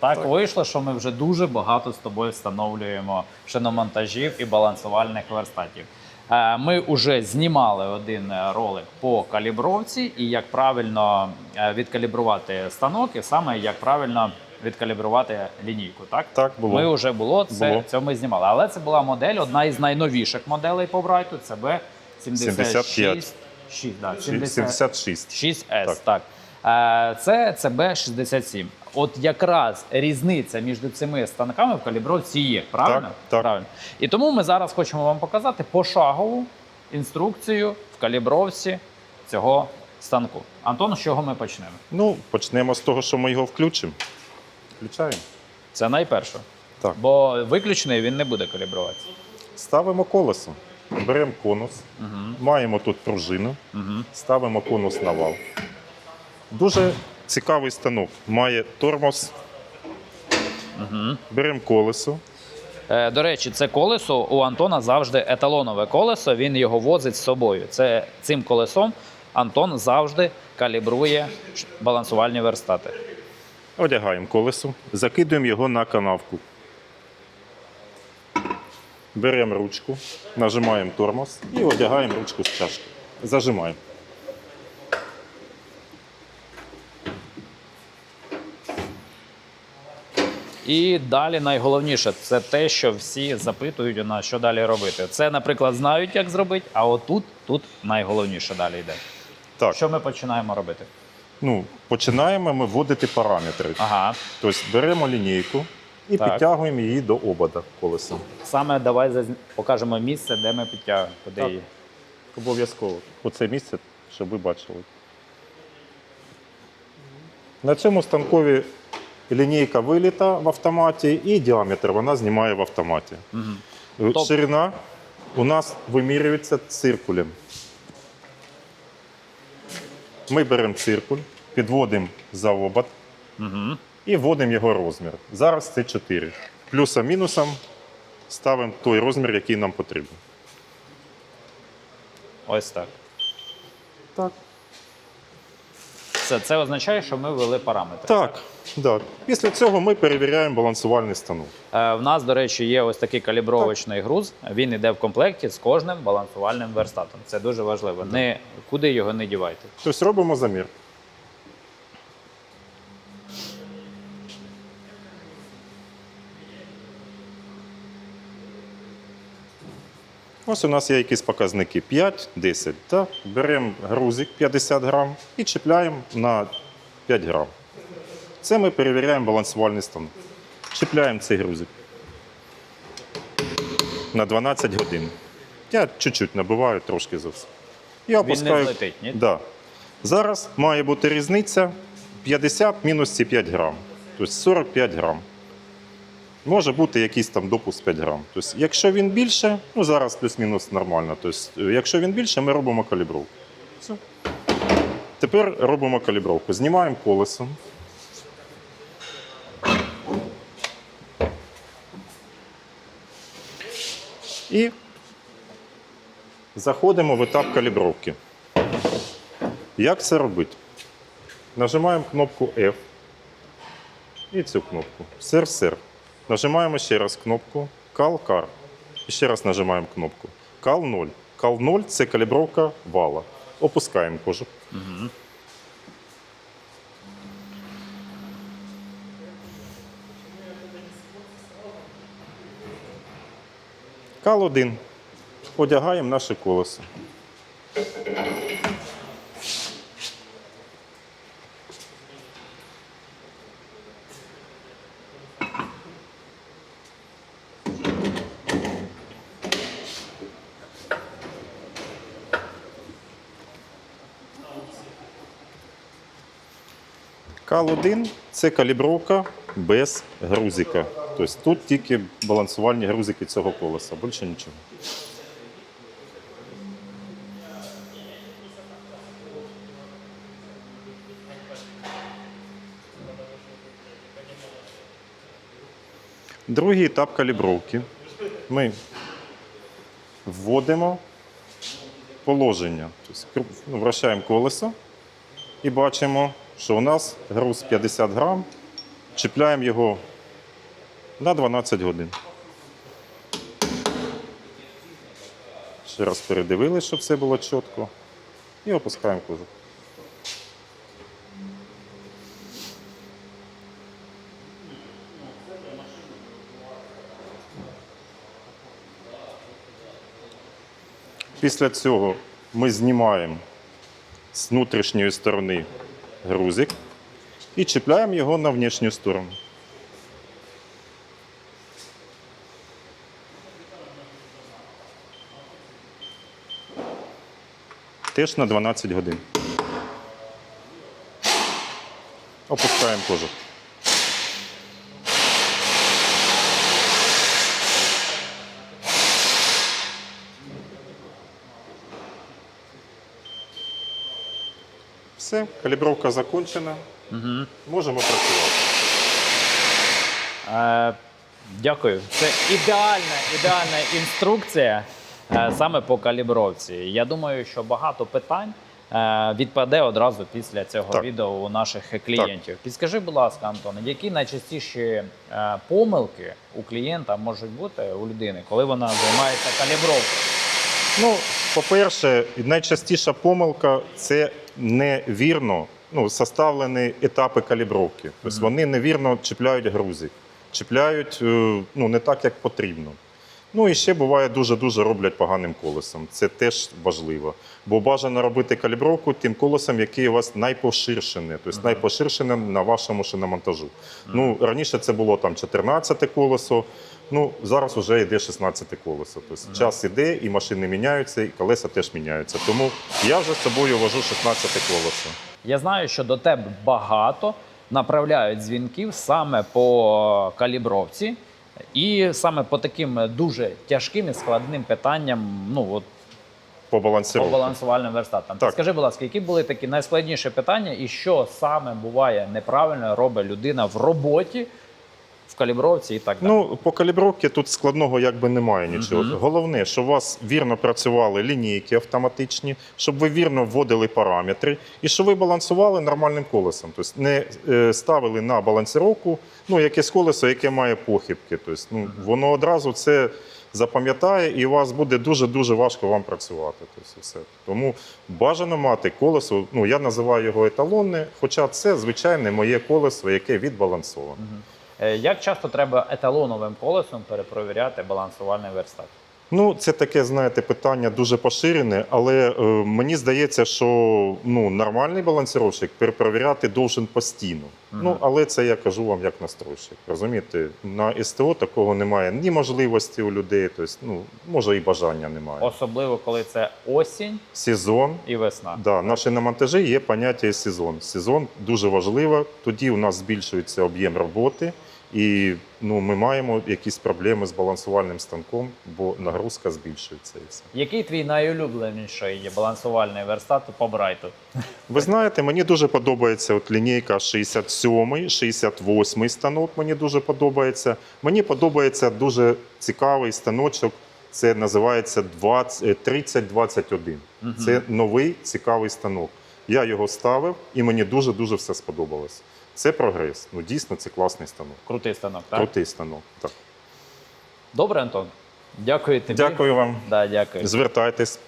Так, вийшло, що ми вже дуже багато з тобою встановлюємо шиномонтажів і балансувальних верстатів. Е, Ми вже знімали один ролик по калібровці і як правильно е, відкалібрувати станок, і саме як правильно відкалібрувати лінійку. Так, Так, було. Ми вже було це, Було. це ми знімали. Але це була модель, одна із найновіших моделей по Брайту. Це B 76 75. 6, да, 76. 6S, Так. так. Е, Це CB67. От якраз різниця між цими станками в калібровці є, правильно? Так, так. правильно. І тому ми зараз хочемо вам показати пошагову інструкцію в калібровці цього станку. Антон, з чого ми почнемо? Ну, почнемо з того, що ми його включимо. Включаємо. Це найперше. Так. Бо виключений він не буде калібруватися. Ставимо колесо. Беремо конус. Угу. Маємо тут пружину. Угу. Ставимо конус на вал. Дуже цікавий станок. Має тормоз. Угу. Беремо колесо. Е, До речі, це колесо у Антона завжди еталонове колесо. Він його возить з собою. Це цим колесом Антон завжди калібрує балансувальні верстати. Одягаємо колесо, закидуємо його на канавку. Беремо ручку, нажимаємо тормоз і одягаємо ручку з чашки. Зажимаємо. І далі найголовніше це те, що всі запитують у нас, що далі робити. Це, наприклад, знають, як зробити, а отут тут найголовніше далі йде. Так, Що ми починаємо робити? ну, починаємо ми вводити параметри. Ага, Тобто беремо лінійку і Так. підтягуємо її до обода колеса. саме давай покажемо місце, де ми підтягуємо, куди її. Обов'язково. Оце місце, щоб ви бачили. На цьому станкові лінійка виліта в автоматі і діаметр вона знімає в автоматі. Тобто- Ширина у нас вимірюється циркулем. Ми беремо циркуль, підводимо за обод Угу. і вводимо його розмір. Зараз це 4. Плюсом-мінусом ставимо той розмір, який нам потрібен. Ось так. Так. Це, це означає, що ми ввели параметри. Так, так. Після цього ми перевіряємо балансувальний станок. Е, В нас, до речі, є ось такий калібровочний груз. Він йде в комплекті з кожним балансувальним верстатом. Це дуже важливо. Не куди його не дівайте. Тобто робимо замір. Ось у нас є якісь показники 5, 10. Беремо грузик 50 грам і чіпляємо на 5 грам. Це ми перевіряємо балансувальний станок. Чіпляємо цей грузик на 12 годин. Я чуть-чуть набиваю, трошки зовсім. Я Він не опускаю. злетить, ні? Да. Зараз має бути різниця 50 мінус ці 5 грам. Тобто 45 грам. Може бути якийсь там допуск 5 грам. Тобто, якщо він більше, ну зараз плюс-мінус нормально. Тобто, якщо він більше, ми робимо калібровку. Все. Тепер робимо калібровку. Знімаємо колесо. І заходимо в етап калібровки. Як це робити? Нажимаємо кнопку F і цю кнопку. Сер-сер. Нажимаємо ще раз кнопку Кал-кар. І ще раз нажимаємо кнопку Кал 0. Кал 0 це калібровка вала. Опускаємо кожух. Кал 1. Одягаємо наше колесо. Кал-1 це калібровка без грузика. Тобто тут тільки балансувальні грузики цього колеса, більше нічого. Другий етап калібровки. Ми вводимо положення. Тобто, вращаємо колесо і бачимо, що у нас груз 50 грам чіпляємо його на 12 годин. Ще раз передивились, щоб все було чітко. І опускаємо кожух. Після цього ми знімаємо з внутрішньої сторони грузик і чіпляємо його на внішню сторону. Теж на 12 годин. Опускаємо кожух. Все, калібровка закончена. Угу. Можемо працювати. Е, дякую. Це ідеальна, ідеальна інструкція е, саме по калібровці. Я думаю, що багато питань е, відпаде одразу після цього Так. відео у наших клієнтів. Підскажи, будь ласка, Антон, які найчастіші е, помилки у клієнта можуть бути у людини, коли вона займається калібровкою? Ну, по-перше, найчастіша помилка це невірно ну, составлені етапи калібровки. Тобто вони невірно чіпляють грузик, чіпляють е, ну, не так, як потрібно. Ну і ще буває дуже-дуже роблять поганим колесом. Це теж важливо. Бо бажано робити калібровку тим колесом, який у вас найпоширшене, тобто найпоширшене на вашому шиномонтажу. Ну, раніше це було там 14 колесо, ну зараз вже йде 16 колесо. Тобто час іде, і машини міняються, і колеса теж міняються. Тому я вже з собою вожу 16 колесо. Я знаю, що до тебе багато направляють дзвінків саме по калібровці, і саме по таким дуже тяжким і складним питанням. Ну от По по балансувальним верстатам. Так. Скажи, будь ласка, які були такі найскладніші питання, і що саме буває неправильно робить людина в роботі, в калібровці і так далі? Ну, по калібровці тут складного якби немає нічого. Мгм. Головне, щоб у вас вірно працювали лінійки автоматичні, щоб ви вірно вводили параметри і щоб ви балансували нормальним колесом. Тобто не е, ставили на балансировку ну, якесь колесо, яке має похибки. Тобто, ну, воно одразу це запам'ятає, і у вас буде дуже-дуже важко вам працювати. Тобто, все. Тому бажано мати колесо, ну я називаю його еталонне, хоча це звичайне моє колесо, яке відбалансоване. Е, Як часто треба еталоновим колесом перепровіряти балансувальний верстат? Ну, це таке, знаєте, питання дуже поширене, але е, мені здається, що ну, нормальний балансировщик перепровіряти должен постійно. Мгм. Ну, але це я кажу вам як настройщик. Розумієте, на СТО такого немає ні можливості у людей, тобто, ну, може і бажання немає. Особливо коли це осінь Сезон. і весна. Да, наші на монтажі є поняття сезон. Сезон дуже важливо. Тоді у нас збільшується об'єм роботи, і ну, ми маємо якісь проблеми з балансувальним станком, бо нагрузка збільшується і все. Який твій найулюбленіший є балансувальний верстат по Брайту? Ви знаєте, мені дуже подобається от лінійка 67, 68 станок. Мені дуже подобається. Мені подобається дуже цікавий станочок. Це називається 20 е, 3021. Мгм. Це новий цікавий станок. Я його ставив і мені дуже дуже все сподобалось. Це прогрес. Ну дійсно це класний станок. Крутий станок, так? Крутий станок. Так. Добре, Антон. Дякую тобі. Дякую вам. Да, дякую. Звертайтесь.